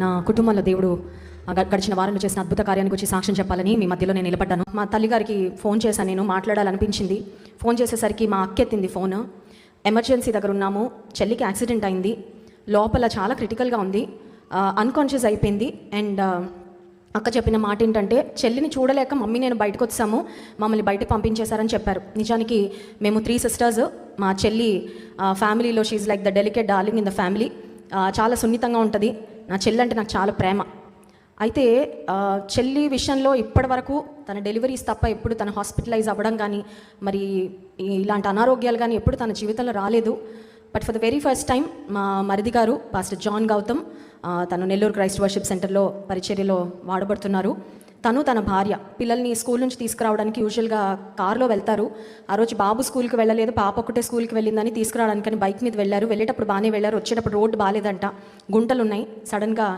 నా కుటుంబంలో దేవుడు గడిచిన వారంలో చేసిన అద్భుత కార్యానికి వచ్చి సాక్ష్యం చెప్పాలని మీ మధ్యలో నేను నిలబడ్డాను. మా తల్లిగారికి ఫోన్ చేశాను నేను మాట్లాడాలనిపించింది. ఫోన్ చేసేసరికి మా అక్క ఎత్తింది ఫోన్. ఎమర్జెన్సీ దగ్గర ఉన్నాము చెల్లికి యాక్సిడెంట్ అయింది. లోపల చాలా క్రిటికల్గా ఉంది. అన్కాన్షియస్ అయిపోయింది. అండ్ అక్క చెప్పిన మాట ఏంటంటే చెల్లిని చూడలేక మమ్మీ నేను బయటకు వచ్చాము మమ్మల్ని బయటకు పంపించేశారని చెప్పారు. నిజానికి మేము త్రీ సిస్టర్స్ మా చెల్లి ఫ్యామిలీలో she's like the delicate darling in the family చాలా సున్నితంగా ఉంటుంది. నా చెల్లి అంటే నాకు చాలా ప్రేమ. అయితే చెల్లి విషయంలో ఇప్పటి వరకు తన డెలివరీస్ తప్ప ఎప్పుడు తన హాస్పిటలైజ్ అవ్వడం కానీ మరి ఇలాంటి అనారోగ్యాలు కానీ ఎప్పుడు తన జీవితంలో రాలేదు. But for the very first time మా మరిది గారు పాస్టర్ జాన్ గౌతమ్ తను నెల్లూరు క్రైస్ట్ వర్షిప్ సెంటర్లో పరిచర్యలో వాడబడుతున్నారు. తను తన భార్య పిల్లల్ని స్కూల్ నుంచి తీసుకురావడానికి యూజువల్గా కార్లో వెళ్తారు. ఆ రోజు బాబు స్కూల్కి వెళ్ళలేదు పాప ఒకటే స్కూల్కి వెళ్ళిందని తీసుకురావడానికి అని బైక్ మీద వెళ్ళారు. వెళ్ళేటప్పుడు బాగానే వెళ్ళారు వచ్చేటప్పుడు రోడ్డు బాగాలేదంట. గుంటలు ఉన్నాయి సడన్గా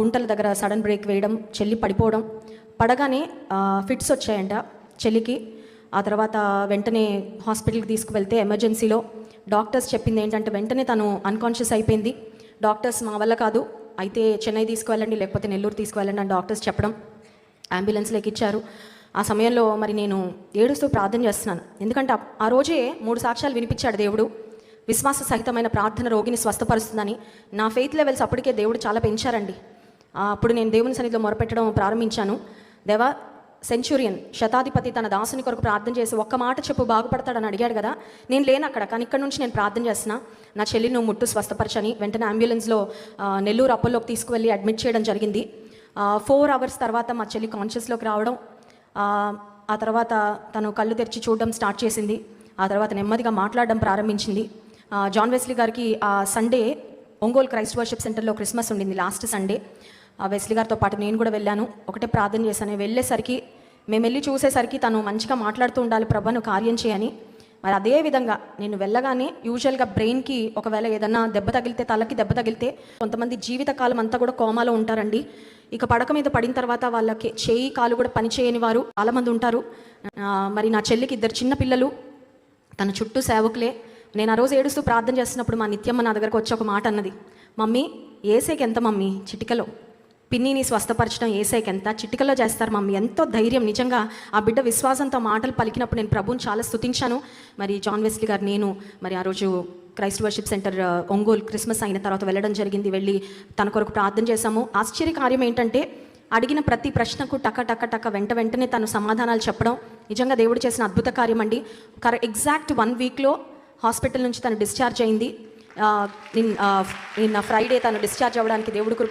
గుంటల దగ్గర సడన్ బ్రేక్ వేయడం చెల్లి పడిపోవడం. పడగానే ఫిట్స్ వచ్చాయంట చెల్లికి. ఆ తర్వాత వెంటనే హాస్పిటల్కి తీసుకువెళ్తే ఎమర్జెన్సీలో. డాక్టర్స్ చెప్పింది ఏంటంటే వెంటనే తను అన్కాన్షియస్ అయిపోయింది. డాక్టర్స్ మా వల్ల కాదు అయితే చెన్నై తీసుకువెళ్ళండి లేకపోతే నెల్లూరు తీసుకువెళ్ళండి అని డాక్టర్స్ చెప్పడం. అంబులెన్స్లోకి ఇచ్చారు. ఆ సమయంలో మరి నేను ఏడుస్తూ ప్రార్థన చేస్తున్నాను. ఎందుకంటే ఆ- రోజే మూడు సాక్ష్యాలు వినిపించాడు దేవుడు. విశ్వాస సహితమైన ప్రార్థన రోగిని స్వస్థపరుస్తుందని. నా ఫెయిత్ లెవెల్స్ అప్పటికే దేవుడు చాలా పెంచారండి. అప్పుడు నేను దేవుని సన్నిధిలో మొరపెట్టడం ప్రారంభించాను. దేవా సెంచురియన్ శతాధిపతి తన దాసుని కొరకు ప్రార్థన చేసి ఒక్క మాట చెప్పు బాగుపడతాడని అడిగాడు కదా. నేను లేను అక్కడ కానీ ఇక్కడ నుంచి నేను ప్రార్థన చేస్తున్నా. నా చెల్లి నువ్వు ముట్టు స్వస్థపరచని. వెంటనే అంబులెన్స్లో నెల్లూరు అప్పల్లోకి తీసుకువెళ్ళి అడ్మిట్ చేయడం జరిగింది. ఫోర్ అవర్స్ తర్వాత మా చెల్లి కాన్షియస్లోకి రావడం ఆ, తర్వాత తను కళ్ళు తెరిచి చూడడం స్టార్ట్ చేసింది. ఆ తర్వాత నెమ్మదిగా మాట్లాడడం ప్రారంభించింది. జాన్ వెస్లీ గారికి ఆ సండే ఒంగోలు క్రైస్ట్ వర్షిప్ సెంటర్లో క్రిస్మస్ ఉండింది లాస్ట్ సండే ఆ వెస్లీ గారితో పాటు నేను కూడా వెళ్ళాను. ఒకటే ప్రార్థన చేశాను. వెళ్ళేసరికి మేము వెళ్ళి చూసేసరికి తను మంచిగా మాట్లాడుతూ ఉండాలి ప్రభా నువ్వు కార్యం చేయని. మరి అదే విధంగా నేను వెళ్ళగానే యూజువల్గా బ్రెయిన్కి ఒకవేళ ఏదన్నా దెబ్బ తగిలితే తలకి దెబ్బ తగిలితే కొంతమంది జీవితకాలం అంతా కూడా కోమాలో ఉంటారండి. ఇక పడక మీద పడిన తర్వాత వాళ్ళకి చేయి కాలు కూడా పని చేయని వారు చాలామంది ఉంటారు. మరి నా చెల్లికి ఇద్దరు చిన్న పిల్లలు. తన చుట్టూ సేవకులే. నేను ఆ రోజు ఏడుస్తూ ప్రార్థన చేస్తున్నప్పుడు మా నిత్యమ్మ నా దగ్గరకు వచ్చి ఒక మాట అన్నది. మమ్మీ ఏసేకి ఎంత మమ్మీ? చిటికలో. పిన్నిని స్వస్థపరచడం ఏసైకి ఎంత? చిటికలో చేస్తారు మమ్మీ. ఎంతో ధైర్యం. నిజంగా ఆ బిడ్డ విశ్వాసంతో మాటలు పలికినప్పుడు నేను ప్రభుని చాలా స్తుతించాను. మరి జాన్ వెస్లీ గారు నేను మరి ఆ రోజు Christ Worship Centre Ongole Christmas అయిన తర్వాత వెళ్ళడం జరిగింది. వెళ్ళి తన కొరకు ప్రార్థన చేశాము. ఆశ్చర్య కార్యం ఏంటంటే అడిగిన ప్రతి ప్రశ్నకు టక టక టక వెంట వెంటనే తను సమాధానాలు చెప్పడం. నిజంగా దేవుడు చేసిన అద్భుత కార్యం అండి. కర ఎగ్జాక్ట్ వన్ వీక్లో హాస్పిటల్ నుంచి తను డిశ్చార్జ్ అయింది. నిన్న ఫ్రైడే తను డిశ్చార్జ్ అవ్వడానికి దేవుడు కృప